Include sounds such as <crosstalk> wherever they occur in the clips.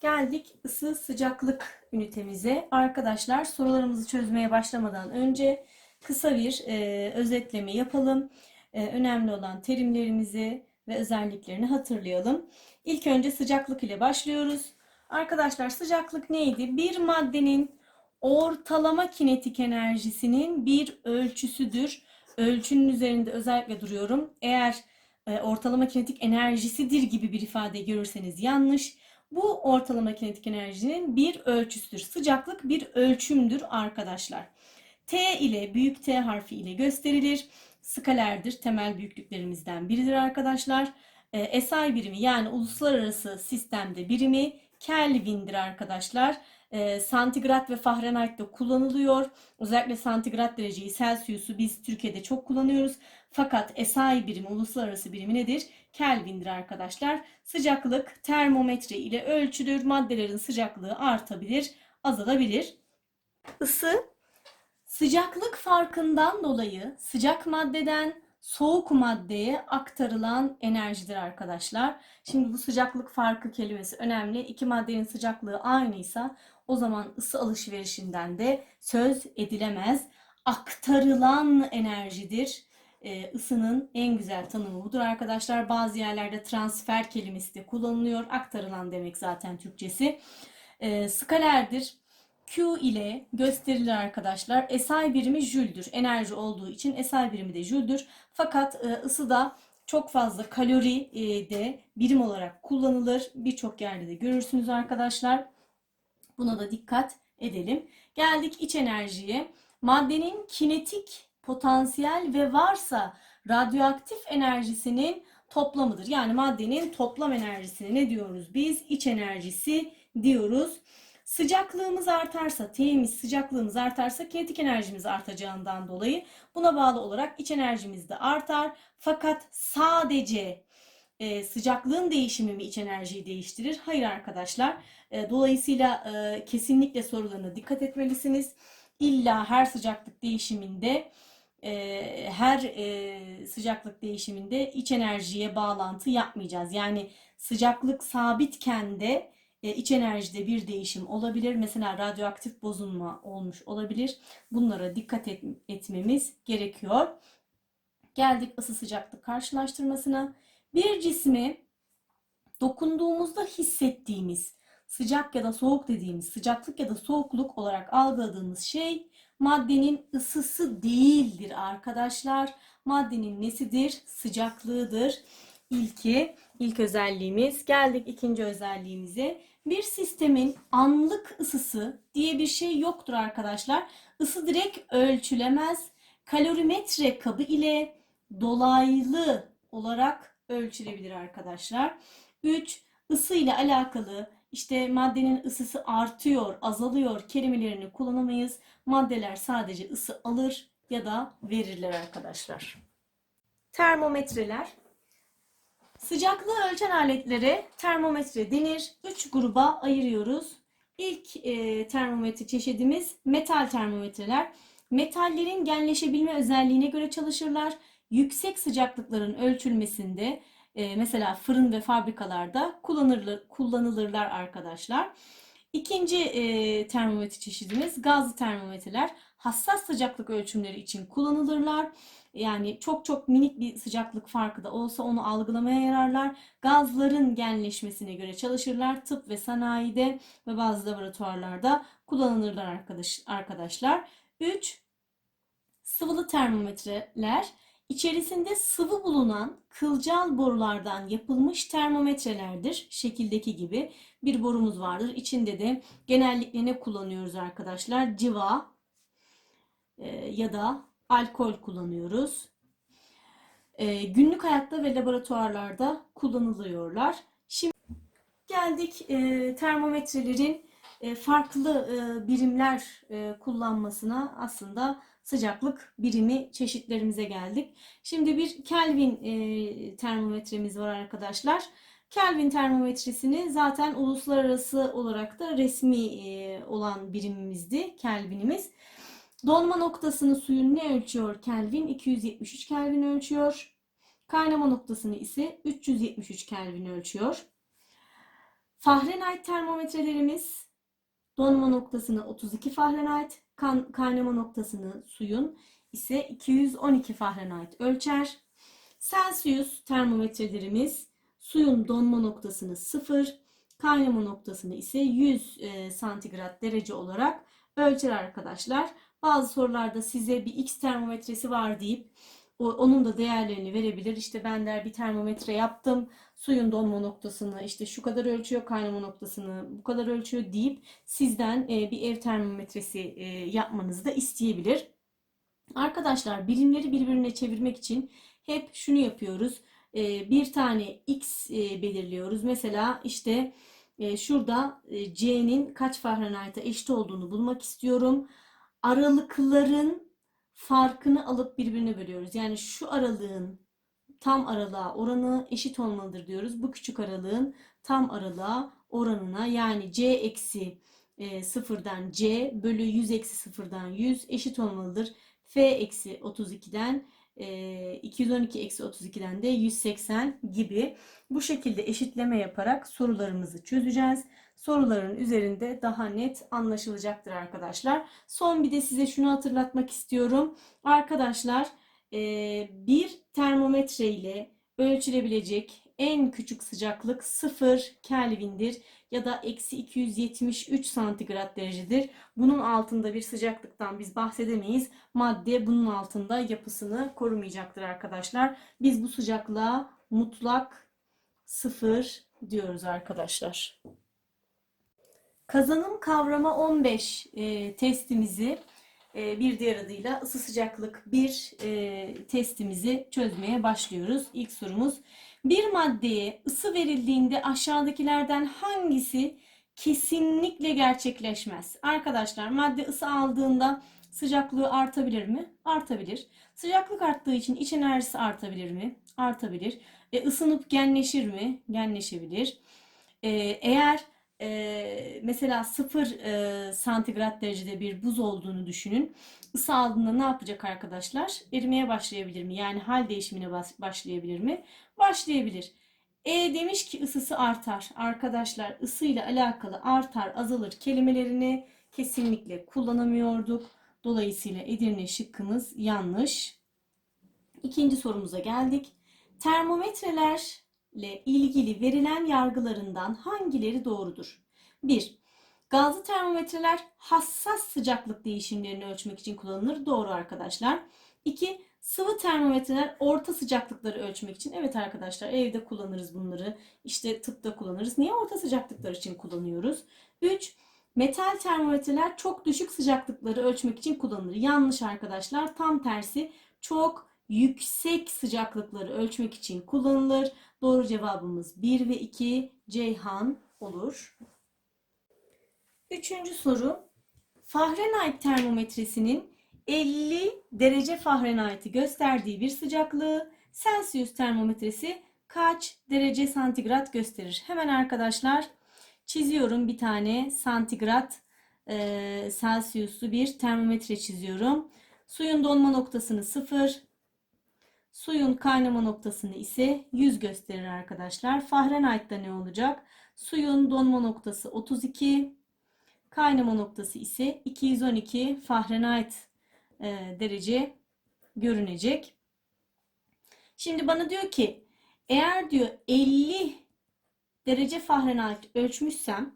Geldik ısı sıcaklık ünitemize. Arkadaşlar sorularımızı çözmeye başlamadan önce kısa bir e, özetleme yapalım. E, önemli olan terimlerimizi ve özelliklerini hatırlayalım. İlk önce sıcaklık ile başlıyoruz. Arkadaşlar sıcaklık neydi? Bir maddenin ortalama kinetik enerjisinin bir ölçüsüdür. Ölçünün üzerinde özellikle duruyorum. Eğer e, ortalama kinetik enerjisidir gibi bir ifade görürseniz yanlış. Bu ortalama kinetik enerjinin bir ölçüsüdür. Sıcaklık bir ölçümdür arkadaşlar. T ile büyük T harfi ile gösterilir. Skalerdir. Temel büyüklüklerimizden biridir arkadaşlar. E, SI birimi yani uluslararası sistemde birimi Kelvin'dir arkadaşlar. E, santigrat ve Fahrenheit'te kullanılıyor. Özellikle santigrat dereceyi Celsius'u biz Türkiye'de çok kullanıyoruz. Fakat SI birimi, uluslararası birimi nedir? Kelvin'dir arkadaşlar. Sıcaklık termometre ile ölçülür. Maddelerin sıcaklığı artabilir, azalabilir. Isı sıcaklık farkından dolayı sıcak maddeden soğuk maddeye aktarılan enerjidir arkadaşlar. Şimdi bu sıcaklık farkı kelimesi önemli. İki maddenin sıcaklığı aynıysa o zaman ısı alışverişinden de söz edilemez. Aktarılan enerjidir. Ee, ısının en güzel tanımı budur arkadaşlar. Bazı yerlerde transfer kelimesi de kullanılıyor. Aktarılan demek zaten Türkçesi. Ee, skalerdir. Q ile gösterilir arkadaşlar. SI birimi jüldür. Enerji olduğu için SI birimi de jüldür. Fakat e, ısıda çok fazla kalori e, de birim olarak kullanılır. Birçok yerde de görürsünüz arkadaşlar. Buna da dikkat edelim. Geldik iç enerjiye. Maddenin kinetik potansiyel ve varsa radyoaktif enerjisinin toplamıdır. Yani maddenin toplam enerjisine ne diyoruz biz? İç enerjisi diyoruz. Sıcaklığımız artarsa, T'miz sıcaklığımız artarsa kinetik enerjimiz artacağından dolayı buna bağlı olarak iç enerjimiz de artar. Fakat sadece e, sıcaklığın değişimi mi iç enerjiyi değiştirir? Hayır arkadaşlar. E, dolayısıyla e, kesinlikle sorularına dikkat etmelisiniz. İlla her sıcaklık değişiminde e, her e, sıcaklık değişiminde iç enerjiye bağlantı yapmayacağız. Yani sıcaklık sabitken de e, iç enerjide bir değişim olabilir. Mesela radyoaktif bozulma olmuş olabilir. Bunlara dikkat et, etmemiz gerekiyor. Geldik ısı sıcaklık karşılaştırmasına. Bir cismi dokunduğumuzda hissettiğimiz sıcak ya da soğuk dediğimiz sıcaklık ya da soğukluk olarak algıladığımız şey maddenin ısısı değildir arkadaşlar. Maddenin nesidir? Sıcaklığıdır. İlki, ilk özelliğimiz. Geldik ikinci özelliğimize. Bir sistemin anlık ısısı diye bir şey yoktur arkadaşlar. Isı direkt ölçülemez. Kalorimetre kabı ile dolaylı olarak ölçülebilir arkadaşlar. 3. Isı ile alakalı işte maddenin ısısı artıyor, azalıyor kelimelerini kullanamayız. Maddeler sadece ısı alır ya da verirler arkadaşlar. Termometreler. Sıcaklığı ölçen aletlere termometre denir. Üç gruba ayırıyoruz. İlk e, termometre çeşidimiz metal termometreler. Metallerin genleşebilme özelliğine göre çalışırlar. Yüksek sıcaklıkların ölçülmesinde e, mesela fırın ve fabrikalarda kullanılır, kullanılırlar arkadaşlar. İkinci e, termometre çeşidimiz gazlı termometreler. Hassas sıcaklık ölçümleri için kullanılırlar. Yani çok çok minik bir sıcaklık farkı da olsa onu algılamaya yararlar. Gazların genleşmesine göre çalışırlar. Tıp ve sanayide ve bazı laboratuvarlarda kullanılırlar arkadaş, arkadaşlar. 3. Sıvılı termometreler. İçerisinde sıvı bulunan kılcal borulardan yapılmış termometrelerdir. Şekildeki gibi bir borumuz vardır. İçinde de genellikle ne kullanıyoruz arkadaşlar? Civa e, ya da alkol kullanıyoruz. E, günlük hayatta ve laboratuvarlarda kullanılıyorlar. Şimdi geldik e, termometrelerin farklı birimler kullanmasına aslında sıcaklık birimi çeşitlerimize geldik. Şimdi bir Kelvin e, termometremiz var arkadaşlar. Kelvin termometresini zaten uluslararası olarak da resmi e, olan birimimizdi Kelvinimiz. Donma noktasını suyun ne ölçüyor Kelvin? 273 Kelvin ölçüyor. Kaynama noktasını ise 373 Kelvin ölçüyor. Fahrenheit termometrelerimiz donma noktasını 32 Fahrenheit, kan, kaynama noktasını suyun ise 212 Fahrenheit ölçer. Celsius termometrelerimiz suyun donma noktasını 0, kaynama noktasını ise 100 e, santigrat derece olarak ölçer arkadaşlar. Bazı sorularda size bir X termometresi var deyip onun da değerlerini verebilir. İşte ben der bir termometre yaptım. Suyun donma noktasını işte şu kadar ölçüyor, kaynama noktasını bu kadar ölçüyor deyip sizden e, bir ev termometresi e, yapmanızı da isteyebilir. Arkadaşlar birimleri birbirine çevirmek için hep şunu yapıyoruz. E, bir tane x belirliyoruz. Mesela işte şurada c'nin kaç Fahrenheit'a eşit olduğunu bulmak istiyorum. Aralıkların farkını alıp birbirine bölüyoruz. Yani şu aralığın tam aralığa oranı eşit olmalıdır diyoruz. Bu küçük aralığın tam aralığa oranına yani c eksi e, sıfırdan c bölü 100 eksi sıfırdan 100 eşit olmalıdır. f eksi 32'den e, 212 eksi 32'den de 180 gibi bu şekilde eşitleme yaparak sorularımızı çözeceğiz. Soruların üzerinde daha net anlaşılacaktır arkadaşlar. Son bir de size şunu hatırlatmak istiyorum. Arkadaşlar e, bir termometre ile ölçülebilecek en küçük sıcaklık 0 Kelvin'dir ya da eksi 273 santigrat derecedir. Bunun altında bir sıcaklıktan biz bahsedemeyiz. Madde bunun altında yapısını korumayacaktır arkadaşlar. Biz bu sıcaklığa mutlak sıfır diyoruz arkadaşlar. Kazanım kavrama 15 e, testimizi e, bir diğer adıyla ısı sıcaklık 1 e, testimizi çözmeye başlıyoruz. İlk sorumuz bir maddeye ısı verildiğinde aşağıdakilerden hangisi kesinlikle gerçekleşmez? Arkadaşlar madde ısı aldığında sıcaklığı artabilir mi? Artabilir. Sıcaklık arttığı için iç enerjisi artabilir mi? Artabilir. E, ısınıp genleşir mi? Genleşebilir. E, eğer e, mesela 0 e, santigrat derecede bir buz olduğunu düşünün. Isı aldığında ne yapacak arkadaşlar? Erimeye başlayabilir mi? Yani hal değişimine başlayabilir mi? Başlayabilir. E demiş ki ısısı artar. Arkadaşlar ısıyla alakalı artar, azalır kelimelerini kesinlikle kullanamıyorduk. Dolayısıyla Edirne şıkkımız yanlış. İkinci sorumuza geldik. Termometrelerle ilgili verilen yargılarından hangileri doğrudur? 1. Gazlı termometreler hassas sıcaklık değişimlerini ölçmek için kullanılır. Doğru arkadaşlar. 2. Sıvı termometreler orta sıcaklıkları ölçmek için. Evet arkadaşlar evde kullanırız bunları. İşte tıpta kullanırız. Niye orta sıcaklıklar için kullanıyoruz? 3. Metal termometreler çok düşük sıcaklıkları ölçmek için kullanılır. Yanlış arkadaşlar. Tam tersi çok yüksek sıcaklıkları ölçmek için kullanılır. Doğru cevabımız 1 ve 2 Ceyhan olur. Üçüncü soru. Fahrenheit termometresinin 50 derece Fahrenheit'i gösterdiği bir sıcaklığı Celsius termometresi kaç derece santigrat gösterir? Hemen arkadaşlar çiziyorum bir tane santigrat e, Celsius'lu bir termometre çiziyorum. Suyun donma noktasını 0, suyun kaynama noktasını ise 100 gösterir arkadaşlar. Fahrenheit'ta ne olacak? Suyun donma noktası 32, kaynama noktası ise 212 Fahrenheit e, derece görünecek. Şimdi bana diyor ki eğer diyor 50 derece Fahrenheit ölçmüşsem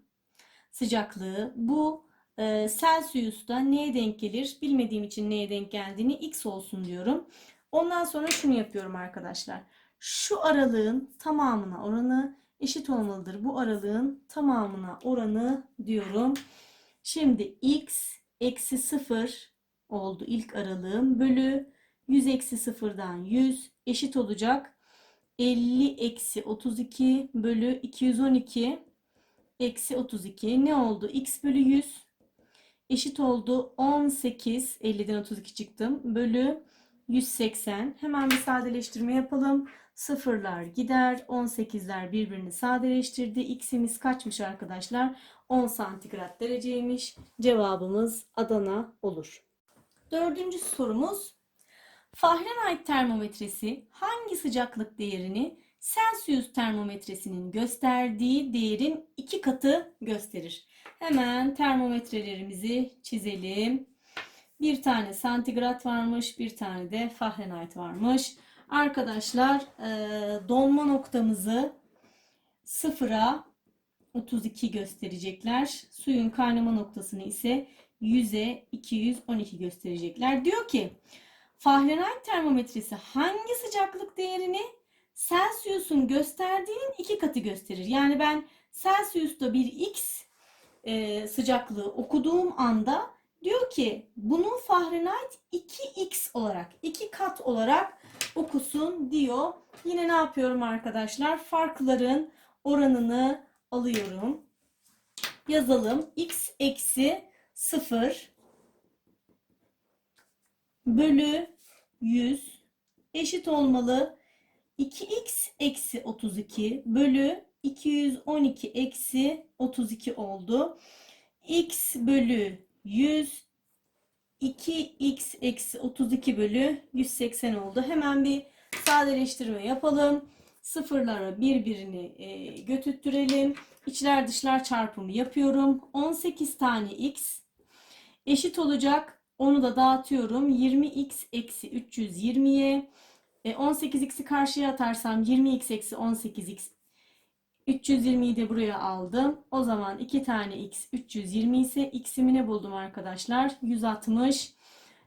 sıcaklığı bu e, Celsius'ta neye denk gelir? Bilmediğim için neye denk geldiğini x olsun diyorum. Ondan sonra şunu yapıyorum arkadaşlar. Şu aralığın tamamına oranı eşit olmalıdır. Bu aralığın tamamına oranı diyorum. Şimdi x eksi 0 oldu ilk aralığım. Bölü 100 eksi 0'dan 100 eşit olacak. 50 eksi 32 bölü 212 eksi 32 ne oldu? x bölü 100 eşit oldu 18 50'den 32 çıktım bölü 180 hemen bir sadeleştirme yapalım. Sıfırlar gider 18'ler birbirini sadeleştirdi. X'imiz kaçmış arkadaşlar? 10 santigrat dereceymiş. Cevabımız Adana olur. Dördüncü sorumuz. Fahrenheit termometresi hangi sıcaklık değerini Celsius termometresinin gösterdiği değerin iki katı gösterir. Hemen termometrelerimizi çizelim. Bir tane santigrat varmış, bir tane de Fahrenheit varmış. Arkadaşlar e, donma noktamızı sıfıra 32 gösterecekler. Suyun kaynama noktasını ise 100'e 212 gösterecekler. Diyor ki Fahrenheit termometresi hangi sıcaklık değerini Celsius'un gösterdiğinin iki katı gösterir. Yani ben Celsius'ta bir X e, sıcaklığı okuduğum anda diyor ki bunu Fahrenheit 2X olarak, iki kat olarak okusun diyor. Yine ne yapıyorum arkadaşlar? Farkların oranını alıyorum. Yazalım. X eksi 0 bölü 100 eşit olmalı. 2x eksi 32 bölü 212 eksi 32 oldu. x bölü 100 2x eksi 32 bölü 180 oldu. Hemen bir sadeleştirme yapalım. Sıfırlara birbirini e, götürttürelim. İçler dışlar çarpımı yapıyorum. 18 tane x eşit olacak. Onu da dağıtıyorum. 20x eksi 320'ye. E, 18x'i karşıya atarsam 20x eksi 18x 320'yi de buraya aldım. O zaman 2 tane x 320 ise x'imi ne buldum arkadaşlar? 160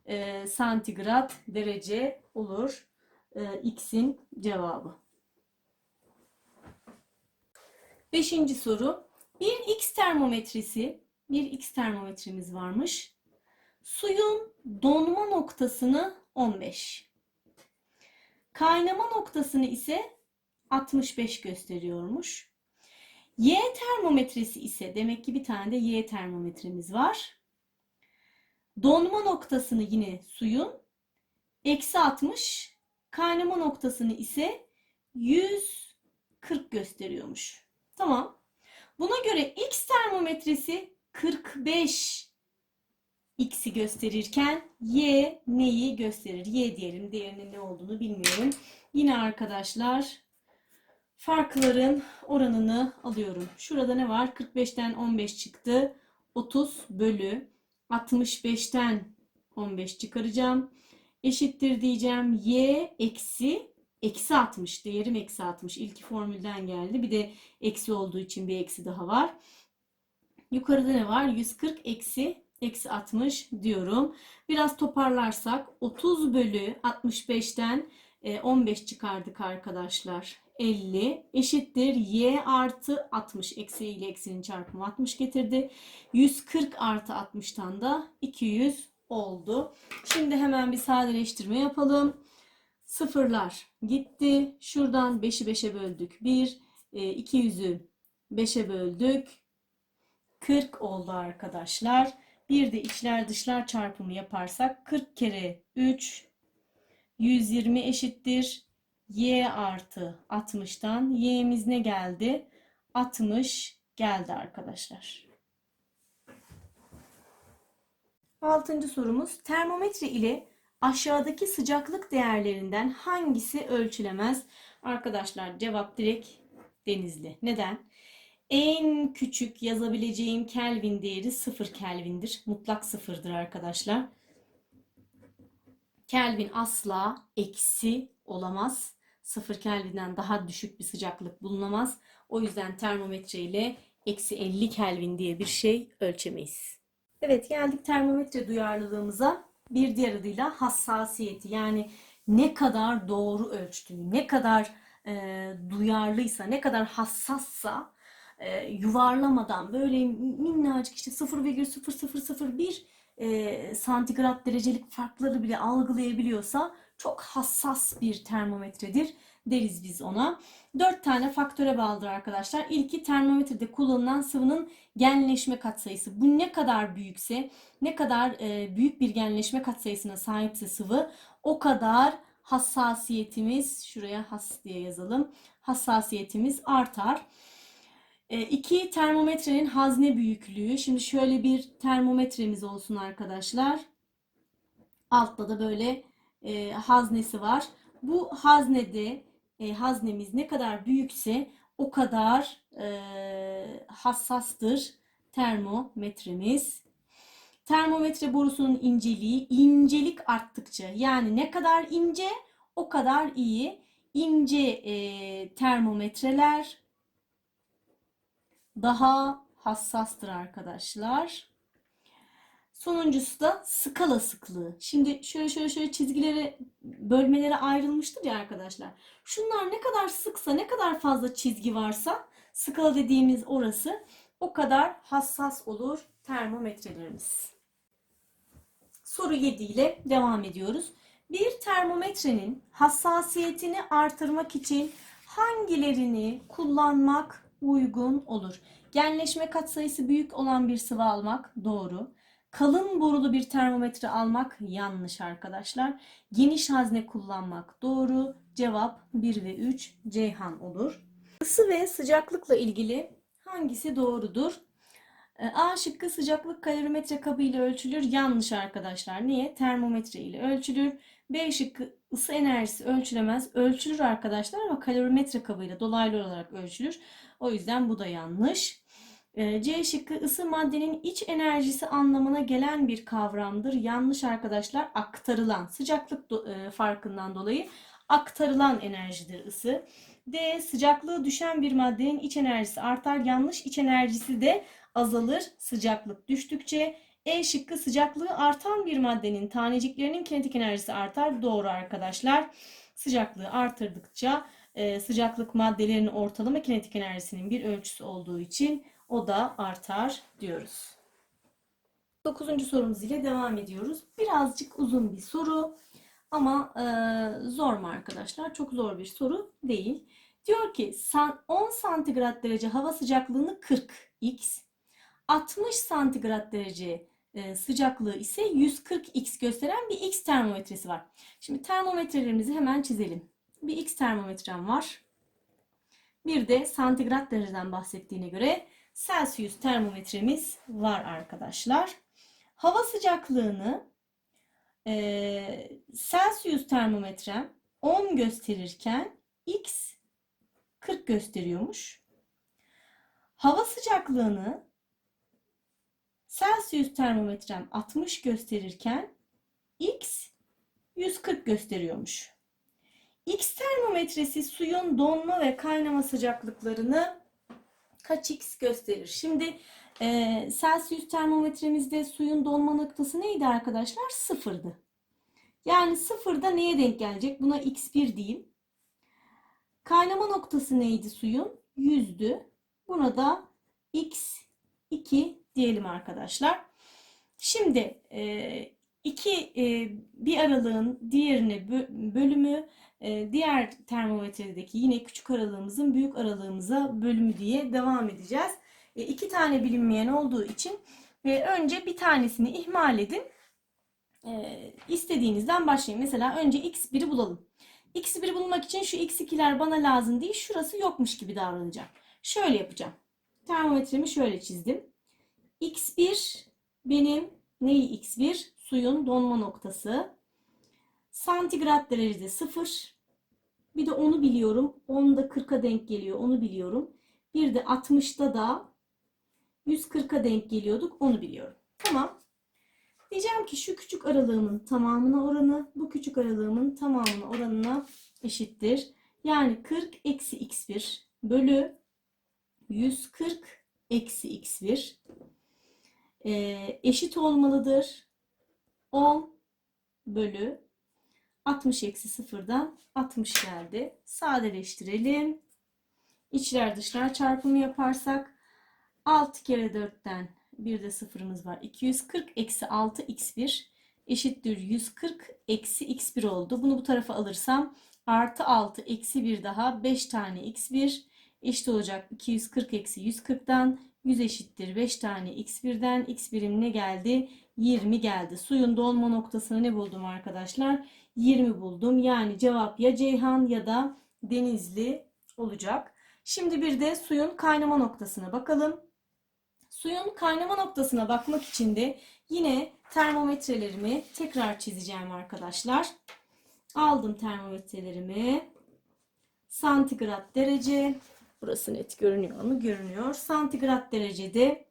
e, santigrat derece olur. E, x'in cevabı. Beşinci soru. Bir x termometresi, bir x termometremiz varmış. Suyun donma noktasını 15. Kaynama noktasını ise 65 gösteriyormuş. Y termometresi ise demek ki bir tane de Y termometremiz var. Donma noktasını yine suyun eksi 60, kaynama noktasını ise 140 gösteriyormuş. Tamam. Buna göre X termometresi 45 X'i gösterirken Y neyi gösterir? Y diyelim. Değerinin ne olduğunu bilmiyorum. Yine arkadaşlar farkların oranını alıyorum. Şurada ne var? 45'ten 15 çıktı. 30 bölü 65'ten 15 çıkaracağım. Eşittir diyeceğim. Y eksi eksi 60. Değerim eksi 60. İlk formülden geldi. Bir de eksi olduğu için bir eksi daha var. Yukarıda ne var? 140 eksi eksi 60 diyorum. Biraz toparlarsak 30 bölü 65'ten 15 e, çıkardık arkadaşlar. 50 eşittir y artı 60 eksi ile eksinin çarpımı 60 getirdi. 140 artı 60'tan da 200 oldu. Şimdi hemen bir sadeleştirme yapalım. Sıfırlar gitti. Şuradan 5'i 5'e böldük. 1, 200'ü 5'e böldük. 40 oldu arkadaşlar. Bir de içler dışlar çarpımı yaparsak 40 kere 3 120 eşittir. Y artı 60'tan y'miz ne geldi? 60 geldi arkadaşlar. Altıncı sorumuz termometre ile aşağıdaki sıcaklık değerlerinden hangisi ölçülemez? Arkadaşlar cevap direkt denizli. Neden? En küçük yazabileceğim Kelvin değeri 0 Kelvin'dir. Mutlak sıfırdır arkadaşlar. Kelvin asla eksi olamaz. 0 Kelvin'den daha düşük bir sıcaklık bulunamaz. O yüzden termometre ile eksi 50 Kelvin diye bir şey ölçemeyiz. Evet geldik termometre duyarlılığımıza. Bir diğer adıyla hassasiyeti yani ne kadar doğru ölçtüğü, ne kadar e, duyarlıysa, ne kadar hassassa e, yuvarlamadan böyle minnacık işte 0,0001 e, santigrat derecelik farkları bile algılayabiliyorsa çok hassas bir termometredir deriz biz ona. Dört tane faktöre bağlıdır arkadaşlar. İlki termometrede kullanılan sıvının genleşme katsayısı. Bu ne kadar büyükse, ne kadar e, büyük bir genleşme katsayısına sahipse sıvı o kadar hassasiyetimiz, şuraya has diye yazalım, hassasiyetimiz artar. E, iki termometrenin hazne büyüklüğü. Şimdi şöyle bir termometremiz olsun arkadaşlar. Altta da böyle e, haznesi var. Bu haznede e, haznemiz ne kadar büyükse o kadar e, hassastır termometremiz. Termometre borusunun inceliği incelik arttıkça yani ne kadar ince o kadar iyi. İnce e, termometreler daha hassastır arkadaşlar. Sonuncusu da skala sıklığı. Şimdi şöyle şöyle şöyle çizgilere, bölmelere ayrılmıştır ya arkadaşlar. Şunlar ne kadar sıksa, ne kadar fazla çizgi varsa skala dediğimiz orası o kadar hassas olur termometrelerimiz. Soru 7 ile devam ediyoruz. Bir termometrenin hassasiyetini artırmak için hangilerini kullanmak uygun olur? Genleşme katsayısı büyük olan bir sıvı almak doğru. Kalın borulu bir termometre almak yanlış arkadaşlar. Geniş hazne kullanmak doğru. Cevap 1 ve 3 Ceyhan olur. Isı ve sıcaklıkla ilgili hangisi doğrudur? E, A şıkkı sıcaklık kalorimetre kabı ile ölçülür. Yanlış arkadaşlar. Niye? Termometre ile ölçülür. B şıkkı ısı enerjisi ölçülemez. Ölçülür arkadaşlar ama kalorimetre kabıyla dolaylı olarak ölçülür. O yüzden bu da yanlış. E, C şıkkı ısı maddenin iç enerjisi anlamına gelen bir kavramdır. Yanlış arkadaşlar. Aktarılan sıcaklık e, farkından dolayı aktarılan enerjidir ısı. D sıcaklığı düşen bir maddenin iç enerjisi artar. Yanlış iç enerjisi de azalır sıcaklık düştükçe. E şıkkı sıcaklığı artan bir maddenin taneciklerinin kinetik enerjisi artar. Doğru arkadaşlar. Sıcaklığı artırdıkça e, sıcaklık maddelerinin ortalama kinetik enerjisinin bir ölçüsü olduğu için o da artar diyoruz. Dokuzuncu sorumuz ile devam ediyoruz. Birazcık uzun bir soru ama e, zor mu arkadaşlar? Çok zor bir soru değil. Diyor ki san- 10 santigrat derece hava sıcaklığını 40 x, 60 santigrat derece e, sıcaklığı ise 140 x gösteren bir x termometresi var. Şimdi termometrelerimizi hemen çizelim. Bir x termometrem var. Bir de santigrat dereceden bahsettiğine göre Celsius termometremiz var arkadaşlar. Hava sıcaklığını e, Celsius termometrem 10 gösterirken X 40 gösteriyormuş. Hava sıcaklığını Celsius termometrem 60 gösterirken X 140 gösteriyormuş. X termometresi suyun donma ve kaynama sıcaklıklarını kaç X gösterir? Şimdi e, Celsius termometremizde suyun donma noktası neydi arkadaşlar? Sıfırdı. Yani sıfırda neye denk gelecek? Buna X1 diyeyim. Kaynama noktası neydi suyun? Yüzdü. Buna da X2 diyelim arkadaşlar. Şimdi e, iki e, bir aralığın diğerine bö- bölümü e, diğer termometredeki yine küçük aralığımızın büyük aralığımıza bölümü diye devam edeceğiz. E, iki tane bilinmeyen olduğu için önce bir tanesini ihmal edin. E, istediğinizden başlayın. Mesela önce x1'i bulalım. x1'i bulmak için şu x2'ler bana lazım değil. Şurası yokmuş gibi davranacağım. Şöyle yapacağım. Termometremi şöyle çizdim. x1 benim neyi x1? Suyun donma noktası. Santigrat derecede 0. Bir de onu biliyorum. 10'da 40'a denk geliyor. Onu biliyorum. Bir de 60'ta da 140'a denk geliyorduk. Onu biliyorum. Tamam. Diyeceğim ki şu küçük aralığımın tamamına oranı bu küçük aralığımın tamamına oranına eşittir. Yani 40 eksi x1 bölü 140 eksi x1 ee, eşit olmalıdır. 10 bölü 60 eksi 0'dan 60 geldi. Sadeleştirelim. İçler dışlar çarpımı yaparsak 6 kere 4'ten bir de sıfırımız var. 240 eksi 6 x1 eşittir 140 eksi x1 oldu. Bunu bu tarafa alırsam artı 6 eksi 1 daha 5 tane x1 eşit olacak 240 eksi 140'dan 100 eşittir 5 tane x1'den x birim ne geldi? 20 geldi. Suyun dolma noktasını ne buldum arkadaşlar? 20 buldum. Yani cevap ya Ceyhan ya da Denizli olacak. Şimdi bir de suyun kaynama noktasına bakalım. Suyun kaynama noktasına bakmak için de yine termometrelerimi tekrar çizeceğim arkadaşlar. Aldım termometrelerimi. santigrat derece. Burası net görünüyor mu? Görünüyor. Santigrat derecede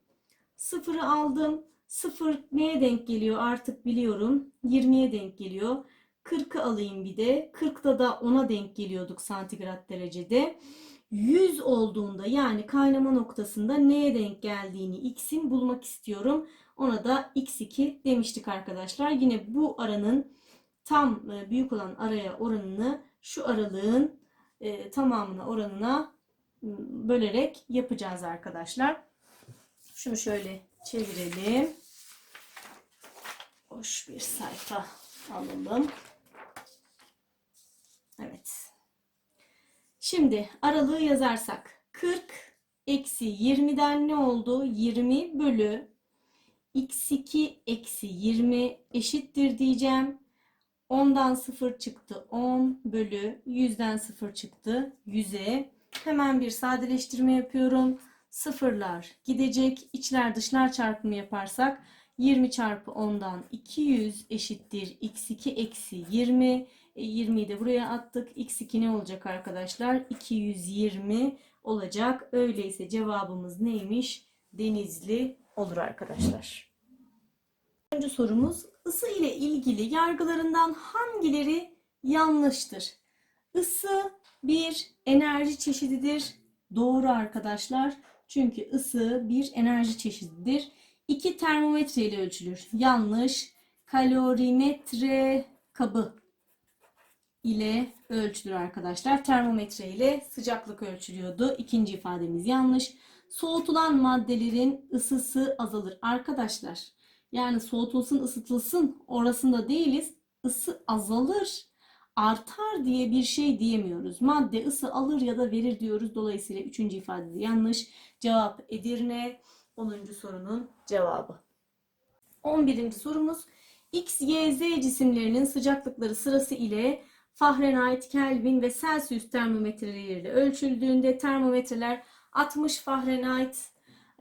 sıfırı aldım. Sıfır neye denk geliyor artık biliyorum. 20'ye denk geliyor. 40'ı alayım bir de. 40'da da 10'a denk geliyorduk santigrat derecede. 100 olduğunda yani kaynama noktasında neye denk geldiğini x'in bulmak istiyorum. Ona da x2 demiştik arkadaşlar. Yine bu aranın tam e, büyük olan araya oranını şu aralığın e, tamamına oranına bölerek yapacağız arkadaşlar. Şunu şöyle çevirelim. Boş bir sayfa alalım. Evet. Şimdi aralığı yazarsak 40 eksi 20'den ne oldu? 20 bölü x2 eksi 20 eşittir diyeceğim. 10'dan 0 çıktı 10 bölü 100'den 0 çıktı 100'e. Hemen bir sadeleştirme yapıyorum. Sıfırlar gidecek. İçler dışlar çarpımı yaparsak 20 çarpı 10'dan 200 eşittir x2 eksi 20. E, 20'yi de buraya attık. x2 ne olacak arkadaşlar? 220 olacak. Öyleyse cevabımız neymiş? Denizli olur arkadaşlar. Üçüncü sorumuz ısı ile ilgili yargılarından hangileri yanlıştır? Isı bir enerji çeşididir. Doğru arkadaşlar. Çünkü ısı bir enerji çeşididir. İki termometre ile ölçülür. Yanlış. Kalorimetre kabı ile ölçülür arkadaşlar. Termometre ile sıcaklık ölçülüyordu. İkinci ifademiz yanlış. Soğutulan maddelerin ısısı azalır. Arkadaşlar yani soğutulsun ısıtılsın orasında değiliz. Isı azalır artar diye bir şey diyemiyoruz. Madde ısı alır ya da verir diyoruz. Dolayısıyla üçüncü ifade de yanlış. Cevap Edirne. 10. sorunun cevabı. 11. sorumuz X, Y, Z cisimlerinin sıcaklıkları sırası ile Fahrenheit, Kelvin ve Celsius termometreleriyle ölçüldüğünde termometreler 60 Fahrenheit,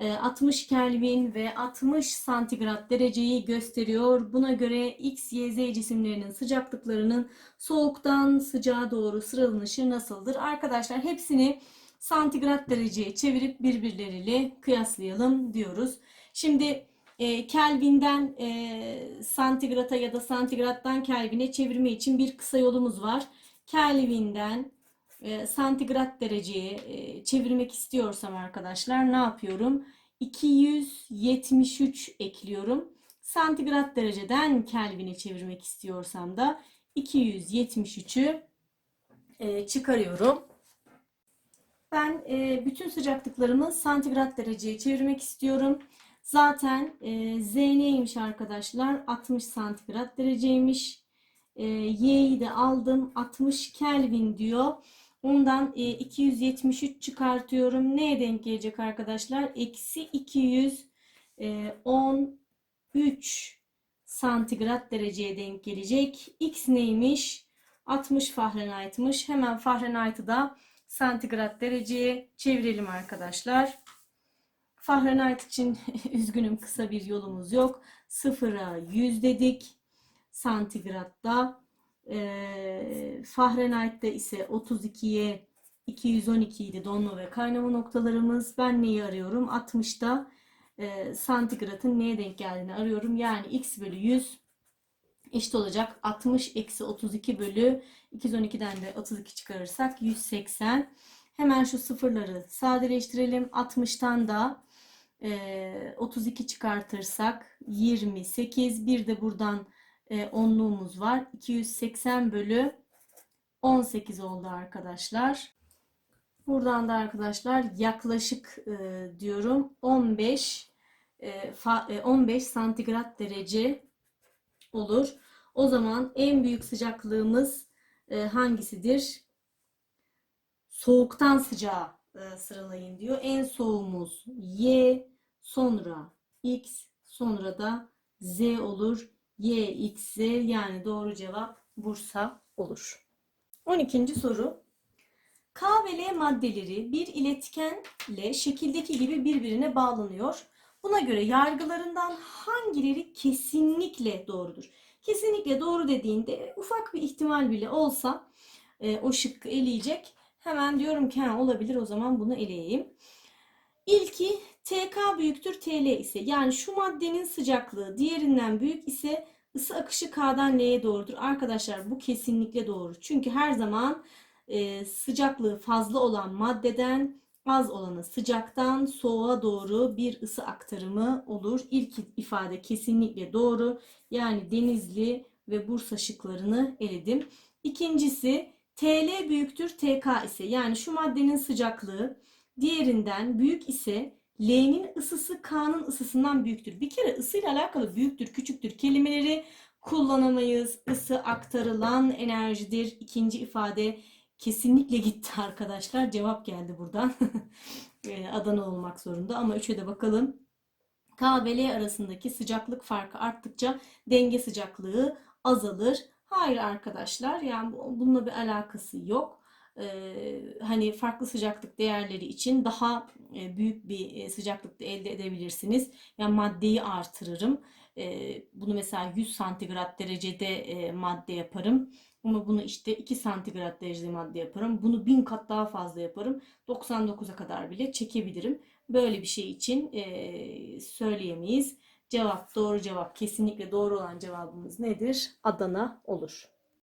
60 Kelvin ve 60 santigrat dereceyi gösteriyor. Buna göre X, Y, Z cisimlerinin sıcaklıklarının soğuktan sıcağa doğru sıralanışı nasıldır? Arkadaşlar hepsini santigrat dereceye çevirip birbirleriyle kıyaslayalım diyoruz. Şimdi e, Kelvin'den e, santigrata ya da santigrattan Kelvin'e çevirme için bir kısa yolumuz var. Kelvin'den e, santigrat dereceye çevirmek istiyorsam arkadaşlar ne yapıyorum? 273 ekliyorum. Santigrat dereceden Kelvin'e çevirmek istiyorsam da 273'ü e, çıkarıyorum. Ben e, bütün sıcaklıklarımı santigrat dereceye çevirmek istiyorum. Zaten e, Z neymiş arkadaşlar? 60 santigrat dereceymiş. E, Y'yi de aldım. 60 Kelvin diyor. Ondan e, 273 çıkartıyorum. Neye denk gelecek arkadaşlar? Eksi 213 santigrat dereceye denk gelecek. X neymiş? 60 Fahrenheit'mış. Hemen Fahrenheit'ı da santigrat dereceye çevirelim arkadaşlar. Fahrenheit için <laughs> üzgünüm kısa bir yolumuz yok. Sıfıra 100 dedik. Santigratta. E, Fahrenheit'te ise 32'ye 212 idi donma ve kaynama noktalarımız. Ben neyi arıyorum? 60'da e, santigratın neye denk geldiğini arıyorum. Yani x bölü 100 eşit olacak. 60 eksi 32 bölü 212'den de 32 çıkarırsak 180. Hemen şu sıfırları sadeleştirelim. 60'tan da e, 32 çıkartırsak 28. Bir de buradan e, onluğumuz var. 280 bölü 18 oldu arkadaşlar. Buradan da arkadaşlar yaklaşık e, diyorum 15 e, fa, e, 15 santigrat derece olur. O zaman en büyük sıcaklığımız e, hangisidir? Soğuktan sıcağa e, sıralayın diyor. En soğuğumuz Y, sonra X, sonra da Z olur. Y, X, Z yani doğru cevap Bursa olur. 12. soru. K ve L maddeleri bir iletkenle şekildeki gibi birbirine bağlanıyor. Buna göre yargılarından hangileri kesinlikle doğrudur? Kesinlikle doğru dediğinde ufak bir ihtimal bile olsa e, o şıkkı eleyecek. Hemen diyorum ki ha, olabilir o zaman bunu eleyeyim. İlki TK büyüktür TL ise yani şu maddenin sıcaklığı diğerinden büyük ise ısı akışı K'dan L'ye doğrudur. Arkadaşlar bu kesinlikle doğru. Çünkü her zaman e, sıcaklığı fazla olan maddeden az olanı sıcaktan soğuğa doğru bir ısı aktarımı olur. İlk ifade kesinlikle doğru. Yani Denizli ve Bursa şıklarını eledim. İkincisi TL büyüktür TK ise yani şu maddenin sıcaklığı diğerinden büyük ise L'nin ısısı K'nın ısısından büyüktür. Bir kere ısıyla alakalı büyüktür, küçüktür kelimeleri kullanamayız. Isı aktarılan enerjidir. İkinci ifade kesinlikle gitti <laughs> arkadaşlar. Cevap geldi buradan. <laughs> Ee, Adana olmak zorunda ama üçe de bakalım. K ve L arasındaki sıcaklık farkı arttıkça denge sıcaklığı azalır. Hayır arkadaşlar yani bu- bununla bir alakası yok. Hani farklı sıcaklık değerleri için daha büyük bir sıcaklıkta elde edebilirsiniz. Yani maddeyi artırırım. Bunu mesela 100 santigrat derecede madde yaparım. Ama bunu işte 2 santigrat derecede madde yaparım. Bunu 1000 kat daha fazla yaparım. 99'a kadar bile çekebilirim. Böyle bir şey için söyleyemeyiz. Cevap doğru cevap kesinlikle doğru olan cevabımız nedir? Adana olur.